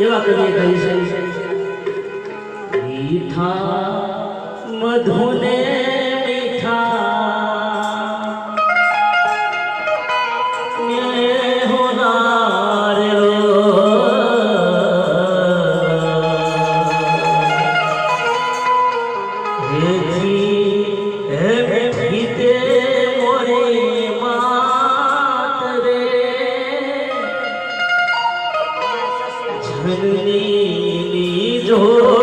એવા કવિએ કહ્યું છે. મીઠા મધુને જનની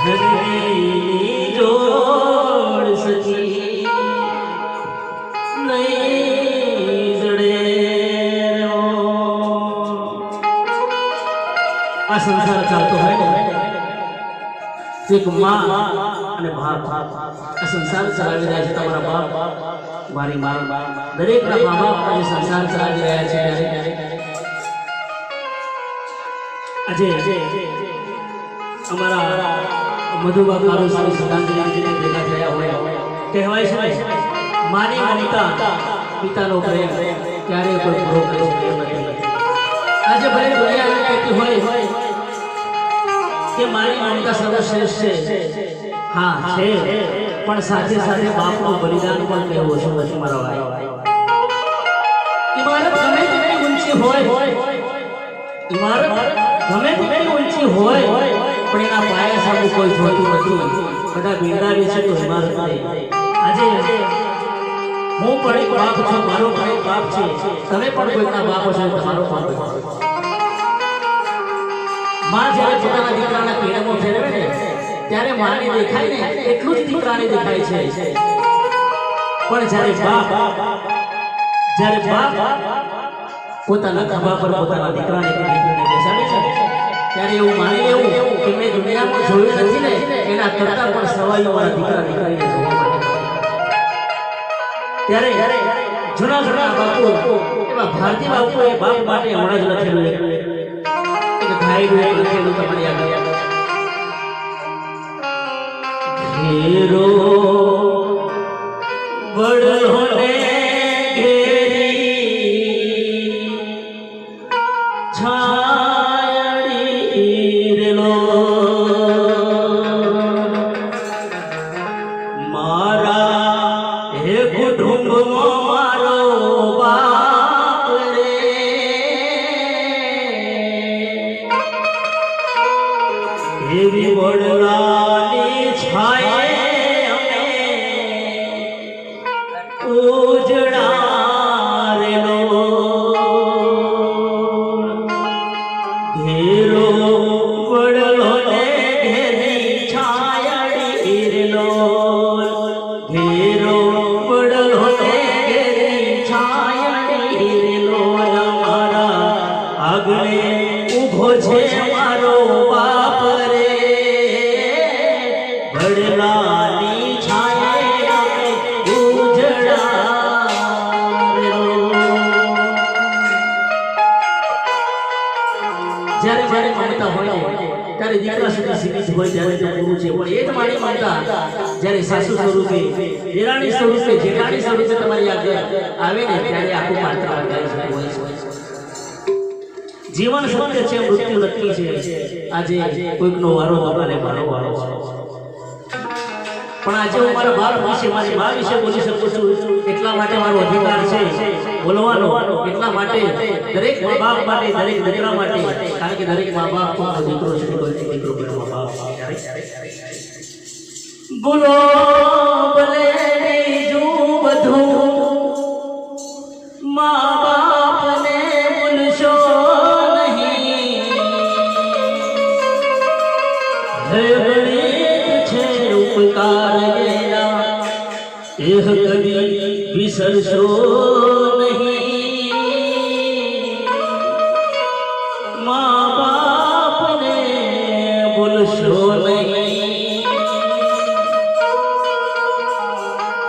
સંસાર ચાલતો હોય ને, એક માં અને બાપ. આ સંસાર ચલાવી રહ્યા છે તમારા બાપ. મારી મા. દરેકના મા બાપ આજે સંસાર ચલાવી રહ્યા છે. આજે અમારા મધુબા ભેગા થયા હોય. કહેવાય છે માની મમતા પિતાનો પ્રેમ, ક્યારેય કોઈ પૂરો કરી શકે આજે ભલે દુનિયા કહેતી હોય, કે મારી મમતા સર્વશ્રેષ્ઠ છે. હા પણ સાથે સાથે બાપનું બલિદાન પણ કહેવું છે નથી મારા ભાઈ ઇમારત ગમે તેટલી ઊંચી હોય, ઇમારત ગમે તેટલી ઊંચી હોય પણ એના પાયા સામે કોઈ જોતું નથી. બધા બિરદાવી છે તો ઇમારત આજે હું પણ એક બાપ છું, મારો પણ એક બાપ છે. તમે પણ કોઈના બાપ છો તમારો પણ. માં જ્યારે પોતાના દીકરાના કેળમો ફેરવે ને, ત્યારે માને દેખાય ને એટલું જ દીકરાને દેખાય છે. પણ જ્યારે બાપ જ્યારે બાપ પોતાના ખભા પર પોતાના દીકરાને બેસાડે છે, ત્યારે એવું માની લેવું કે મેં દુનિયામાં જોયું નથી ને, એના કરતા પણ સવાઈઓ મારા દીકરા દીકરીને ત્યારે જૂના જૂના બાપુ, એવા ભારતી બાપુ એ બાપ માટે હમણાં જ લખેલું ધાયરું લખેલું જ્યારે જ્યારે મમતા હોય, ત્યારે દીકરા સુધી સીમિત હોય ત્યારે તો ગુરુ છે. પણ એ જ મારી મમતા, જ્યારે સાસુ સ્વરૂપે દેરાણી સ્વરૂપે, જેઠાણી સ્વરૂપે તમારી આગળ આવે ને, ત્યારે આખું પાત્ર બદલાઈ હોય છે. જીવન સત્ય છે, મૃત્યુ નક્કી છે. આજે કોઈકનો વારો મારો વારો છે. પણ આજે હું મારા બાળ વિશે મારી મા વિશે બોલી શકું છું, એટલા માટે મારો અધિકાર છે. બોલવાનો એટલા માટે દરેક મા બાપ માટે દરેક દીકરા માટે કારણ કે દરેક મા બાપ પોતાનો દીકરો છે દીકરો કોઈ મા બાપ. બોલો.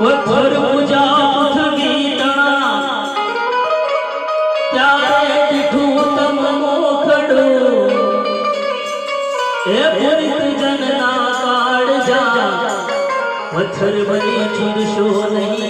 પથ્થર પૂજા પથની તણા ત્યારે દીઠું તમ મોખડું. એ પુરિત જનના કાળ જા પથ્થર બની છોડશો નહીં.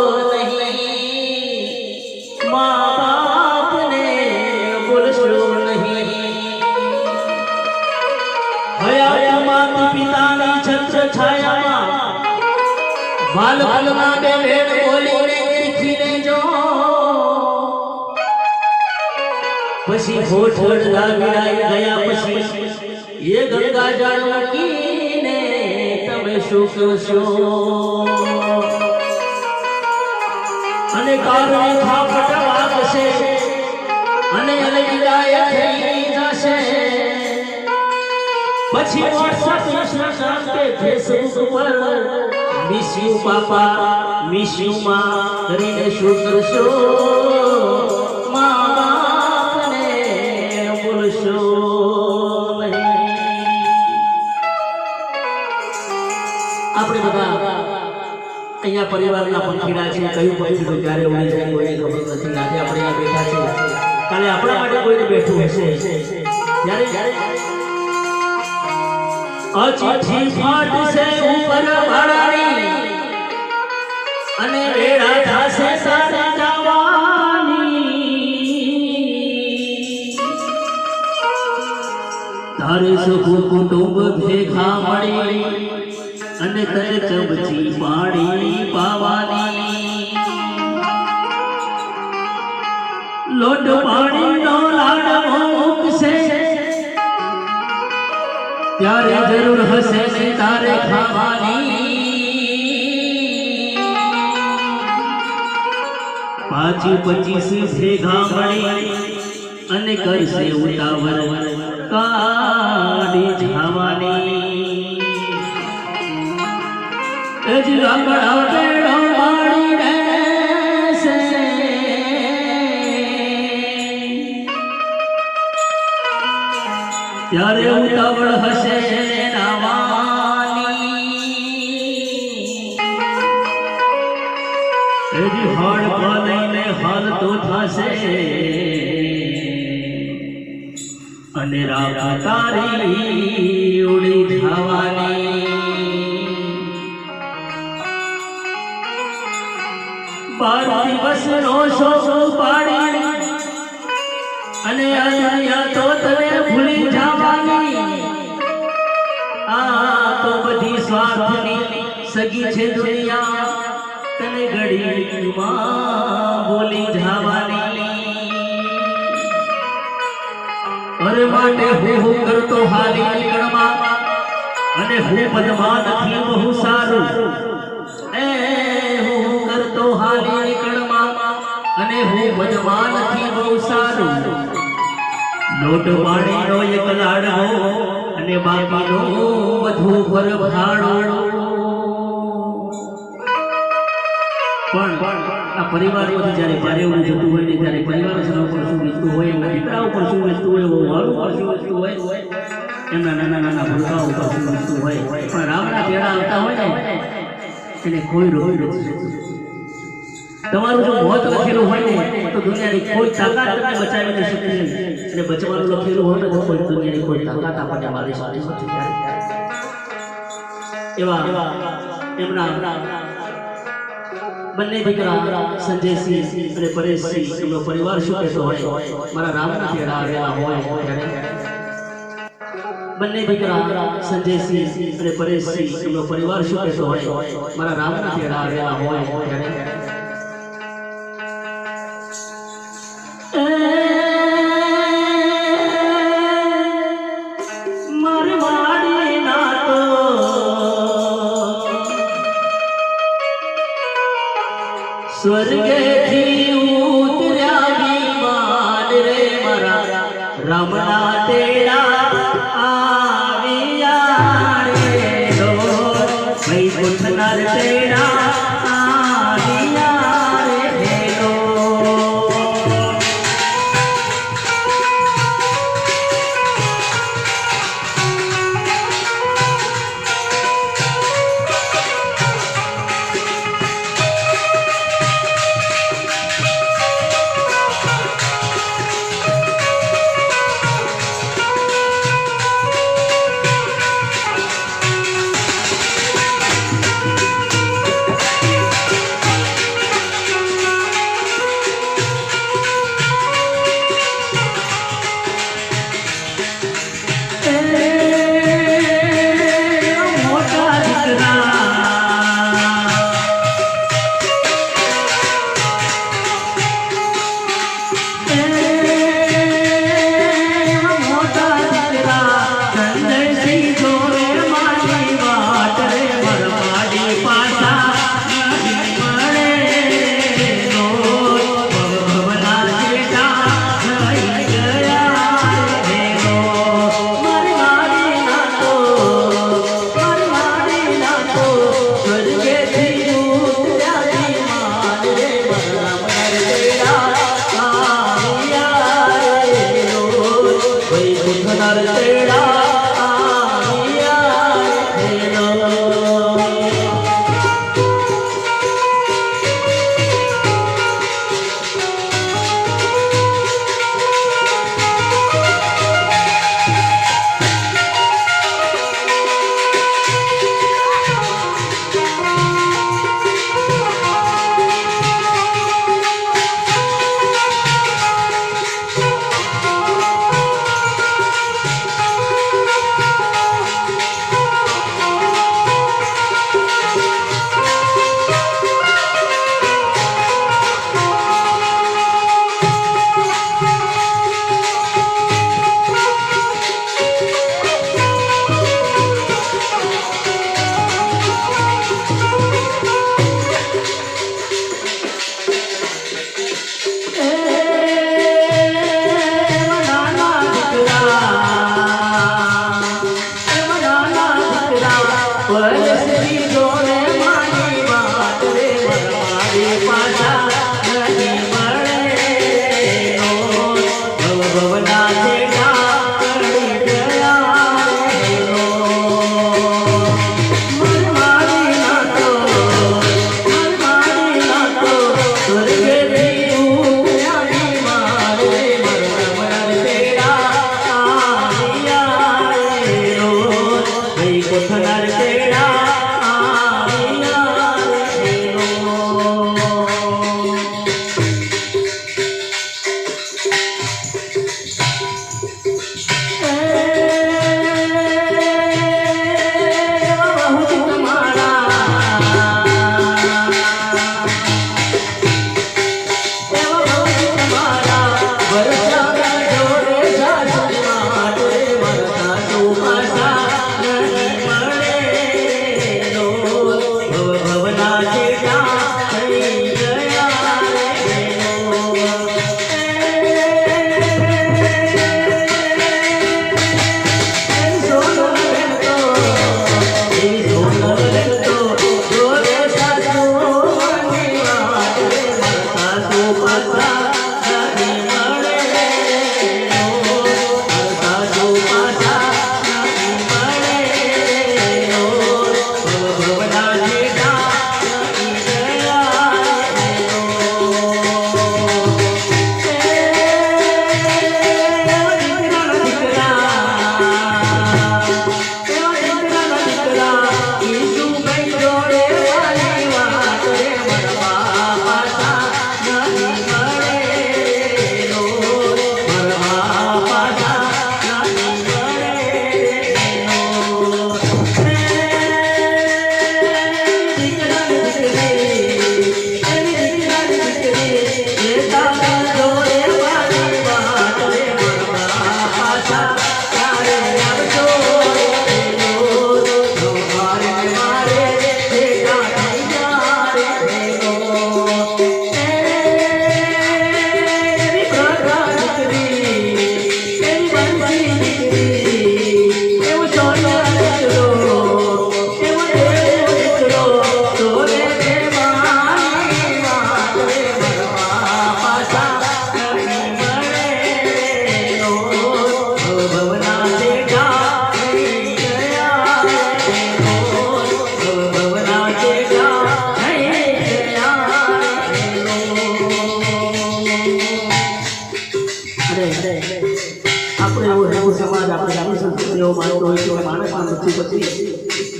બાલપણમાં બે ભેડ બોલીને દેખીને જો પછી હોઠ લાગી ગયા પછી એ ગંગા જળ કીને તમે શું કરશો અને કારણે થાપટ વાગશે અને અલવિદાય થઈ જશે. પછી વોટ્સએપ ફેસબુક પર miss you papa miss you માં કરીને શું કરશો? આપણે બધા અહીંયા પરિવારના પંખીડા છે કયું પંખીડું ક્યારે ઉડી જાય કોઈને ખબર આપણે અહીંયા બેઠા છે કાલે આપણા માટે કોઈને બેઠું હશે? ત્યારે અચિઠી ફાટશે ઉપર વાળાની અને રેડા થશે સારા જવાની તારે સગુ કુટુંબ ભેગા મળી અને તને ચમચી પાણી પાવાની. લોટ પાણીનો લાડવો મૂકશે ત્યારે જરૂર હશે ને તારે ખાવાની પાછી પચીસ ભેગા મળી અને કરશે ઉતાવળ કાઢી જવાની એજ લાકડા બેડો માડી રહેશે ત્યારે ઉતાવળ તારી ઉડી થવાની બાર દિવસ નો શોક પાડી અને અહીંયા તો તને ભૂલી જવાની આ તો બધી સ્વાર્થની સગી છે દુનિયા તને ઘડીમાં બોલી જવાની અરે માટે હું હું કરતો હાલી નીકળમાં અને હું પદમાં નથી બહુ સારું. એ હું હું કરતો હાલી નીકળમાં અને હું પદમાં નથી બહુ સારું. લોટ પાણીનો એક લાડવો અને બાકીનો બધું પર ભાડો. પણ પરિવારમાંથી જ્યારે ભારે જતું હોય ને ત્યારે પરિવારજનો ઉપર શું વીતતું હોય એમના દીકરા ઉપર શું વીતતું હોય મારું ઉપર શું વીતતું હોય, એમના નાના નાના ભૂલકા ઉપર શું વીતતું હોય. પણ રામના પેડા આવતા હોય ને, એને કોઈ રોઈ નથી તમારું જો મોત લખેલું હોય ને, તો દુનિયાની કોઈ તાકાત તમને બચાવી નહીં શકે અને બચવાનું લખેલું હોય ને, તો દુનિયાની કોઈ તાકાત આપણને મારી સાથે નથી. એવા એમના બંને દીકરા સંજયસિંહ અને પરેશસિંહ એમનો પરિવાર શું કહેતો હોય. મારા રામના તેડા આવેલા હોય બંને દીકરા સંજયસિંહ અને પરેશસિંહ એમનો પરિવાર શું કહેતો હોય. મારા રામના તેડા આવેલા હોય સ્વર્ગેથી ઉતર્યા વિમાન રે રામના તેડા આવ્યા રે લો. વૈકુંઠના તેડા આવ્યા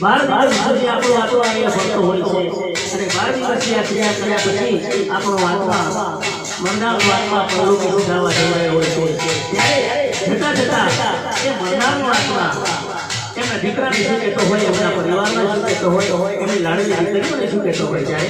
બાર દિવસ સુધી આપણો આત્મા અહીંયા ફરતો હોય છે. અને બાર દિવસની આ ક્રિયા કર્યા પછી આપણો આત્મા મરનારો આત્મા પ્રવૃત્તિ ઉઠાવવા જવાયો હોય છે. ત્યારે જતા જતા એ મરનારો આત્મા, એમના દીકરાને શું કહેતો હોય, એમના પરિવારને શું કહેતો હોય, એમની લાડવી દીકરીઓને શું કહેતો હોય ત્યારે